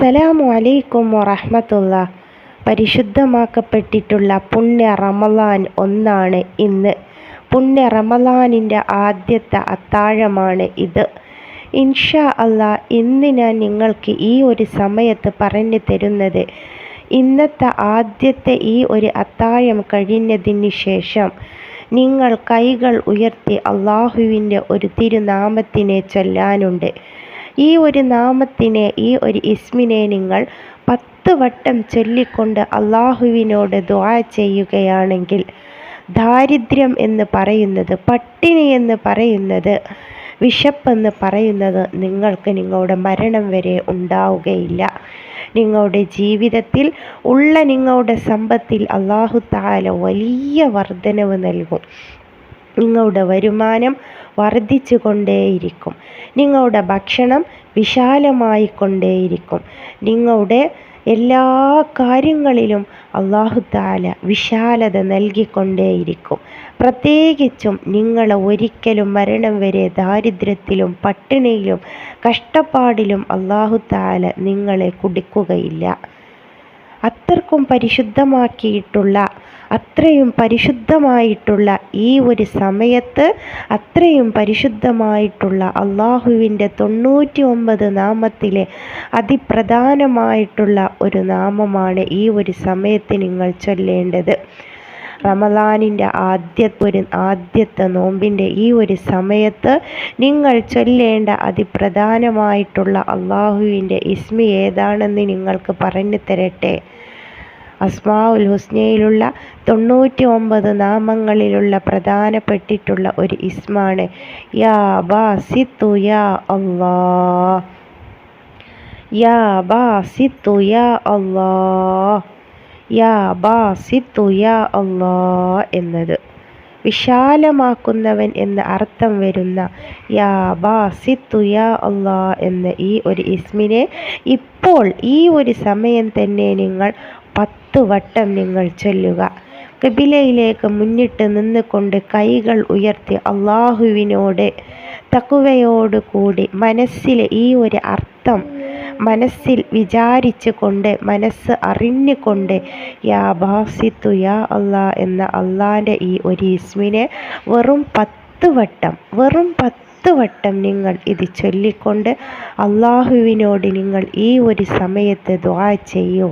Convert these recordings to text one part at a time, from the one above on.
അസ്സലാമു അലൈക്കും വറഹമത്തുള്ള. പരിശുദ്ധമാക്കപ്പെട്ടിട്ടുള്ള പുണ്യ റമലാൻ ഒന്നാണ് ഇന്ന്. പുണ്യ റമലാനിന്റെ ആദ്യത്തെ അത്താഴമാണ് ഇത്. ഇൻഷാ അല്ല ഇന്ന് ഞാൻ നിങ്ങൾക്ക് ഈ ഒരു സമയത്ത് പറഞ്ഞു തരുന്നത് ഇന്നത്തെ ആദ്യത്തെ ഈ ഒരു അത്താഴം കഴിഞ്ഞതിന് ശേഷം നിങ്ങൾ കൈകൾ ഉയർത്തി അള്ളാഹുവിന്റെ ഒരു തിരുനാമത്തിനെ ചൊല്ലാനുണ്ട്. ഈ ഒരു നാമത്തിനെ ഈ ഒരു ഇസ്മിനെ നിങ്ങൾ പത്ത് വട്ടം ചൊല്ലിക്കൊണ്ട് അള്ളാഹുവിനോട് ദ്വാ ചെയ്യുകയാണെങ്കിൽ ദാരിദ്ര്യം എന്ന് പറയുന്നത് പട്ടിണി എന്ന് പറയുന്നത് വിശപ്പെന്ന് പറയുന്നത് നിങ്ങൾക്ക് നിങ്ങളുടെ മരണം വരെ ഉണ്ടാവുകയില്ല. നിങ്ങളുടെ ജീവിതത്തിൽ ഉള്ള നിങ്ങളുടെ സമ്പത്തിൽ അള്ളാഹു താല വലിയ വർധനവ് നൽകും. നിങ്ങളുടെ വരുമാനം വർദ്ധിച്ചു കൊണ്ടേയിരിക്കും നിങ്ങളുടെ ഭക്ഷണം വിശാലമായി കൊണ്ടേയിരിക്കും നിങ്ങളുടെ എല്ലാ കാര്യങ്ങളിലും അള്ളാഹു താല വിശാലത നൽകിക്കൊണ്ടേയിരിക്കും. പ്രത്യേകിച്ചും നിങ്ങൾ ഒരിക്കലും മരണം വരെ ദാരിദ്ര്യത്തിലും പട്ടിണിയിലും കഷ്ടപ്പാടിലും അള്ളാഹു താല നിങ്ങളെ കുടിക്കുകയില്ല. അത്രക്കും പരിശുദ്ധമാക്കിയിട്ടുള്ള അത്രയും പരിശുദ്ധമായിട്ടുള്ള ഈ ഒരു സമയത്ത് അത്രയും പരിശുദ്ധമായിട്ടുള്ള അള്ളാഹുവിന്റെ തൊണ്ണൂറ്റി ഒമ്പത് നാമത്തിലെ അതിപ്രധാനമായിട്ടുള്ള ഒരു നാമമാണ് ഈ ഒരു സമയത്ത് നിങ്ങൾ ചൊല്ലേണ്ടത്. റമദാനിന്റെ ആദ്യ ഒരു ആദ്യത്തെ നോമ്പിന്റെ ഈ ഒരു സമയത്ത് നിങ്ങൾ ചൊല്ലേണ്ട അതിപ്രധാനമായിട്ടുള്ള അള്ളാഹുവിന്റെ ഇസ്മി ഏതാണെന്ന് നിങ്ങൾക്ക് പറഞ്ഞു തരട്ടെ. അസ്മാഉൽ ഹുസ്നയിലുള്ള തൊണ്ണൂറ്റി ഒമ്പത് നാമങ്ങളിലുള്ള പ്രധാനപ്പെട്ടിട്ടുള്ള ഒരു ഇസ്മാണ്. യാ യാ അള്ളാ യാ യാ അള്ളാ യാ അള്ളാ എന്നത്. വിശാലമാക്കുന്നവൻ എന്ന് അർത്ഥം വരുന്ന യാ ബാസിത്തു യാ അള്ളാ എന്ന ഈ ഒരു ഇസ്മിനെ ഇപ്പോൾ ഈ ഒരു സമയം തന്നെ നിങ്ങൾ പത്ത് വട്ടം നിങ്ങൾ ചൊല്ലുക. കബിലയിലേക്ക് മുന്നിട്ട് നിന്നുകൊണ്ട് കൈകൾ ഉയർത്തി അള്ളാഹുവിനോട് തക്കുവയോടുകൂടി മനസ്സിലെ ഈ ഒരു അർത്ഥം മനസ്സിൽ വിചാരിച്ചു കൊണ്ട് മനസ്സ് അറിഞ്ഞുകൊണ്ട് യാ ബാസിത്തു യാ അള്ളാ എന്ന അള്ളാന്റെ ഈ ഒരു ഇസ്മിനെ വെറും പത്ത് വട്ടം വെറും പത്ത് വട്ടം നിങ്ങൾ ഇത് ചൊല്ലിക്കൊണ്ട് അള്ളാഹുവിനോട് നിങ്ങൾ ഈ ഒരു സമയത്ത് ദ്വാ ചെയ്യൂ.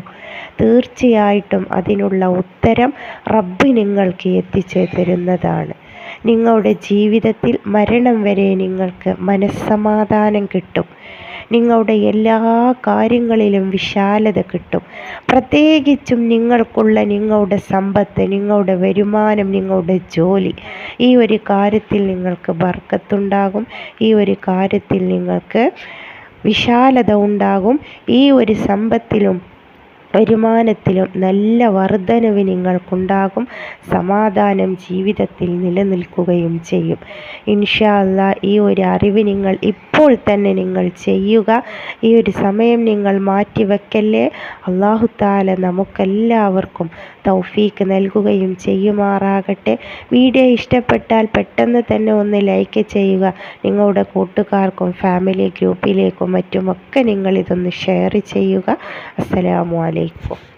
തീർച്ചയായിട്ടും അതിനുള്ള ഉത്തരം റബ്ബ് നിങ്ങൾക്ക് എത്തിച്ചു തരുന്നതാണ്. നിങ്ങളുടെ ജീവിതത്തിൽ മരണം വരെ നിങ്ങൾക്ക് മനസ്സമാധാനം കിട്ടും. നിങ്ങളുടെ എല്ലാ കാര്യങ്ങളിലും വിശാലത കിട്ടും. പ്രത്യേകിച്ചും നിങ്ങൾക്കുള്ള നിങ്ങളുടെ സമ്പത്ത് നിങ്ങളുടെ വരുമാനം നിങ്ങളുടെ ജോലി ഈ ഒരു കാര്യത്തിൽ നിങ്ങൾക്ക് ബർക്കത്തുണ്ടാകും. ഈ ഒരു കാര്യത്തിൽ നിങ്ങൾക്ക് വിശാലത ഉണ്ടാകും. ഈ ഒരു സമ്പത്തിലും വരുമാനത്തിലും നല്ല വർധനവ് നിങ്ങൾക്കുണ്ടാകും. സമാധാനം ജീവിതത്തിൽ നിലനിൽക്കുകയും ചെയ്യും. ഇൻഷാല്ല ഈ ഒരു അറിവ് നിങ്ങൾ ഇപ്പോൾ തന്നെ നിങ്ങൾ ചെയ്യുക. ഈ ഒരു സമയം നിങ്ങൾ മാറ്റിവെക്കല്ലേ? അള്ളാഹുത്താല നമുക്കെല്ലാവർക്കും തൗഫീക്ക് നൽകുകയും ചെയ്യുമാറാകട്ടെ. വീഡിയോ ഇഷ്ടപ്പെട്ടാൽ പെട്ടെന്ന് തന്നെ ഒന്ന് ലൈക്ക് ചെയ്യുക. നിങ്ങളുടെ കൂട്ടുകാർക്കും ഫാമിലി ഗ്രൂപ്പിലേക്കും മറ്റുമൊക്കെ നിങ്ങൾ ഇതൊന്ന് ഷെയർ ചെയ്യുക. അസ്സലാമു അലൈക്കും. grateful.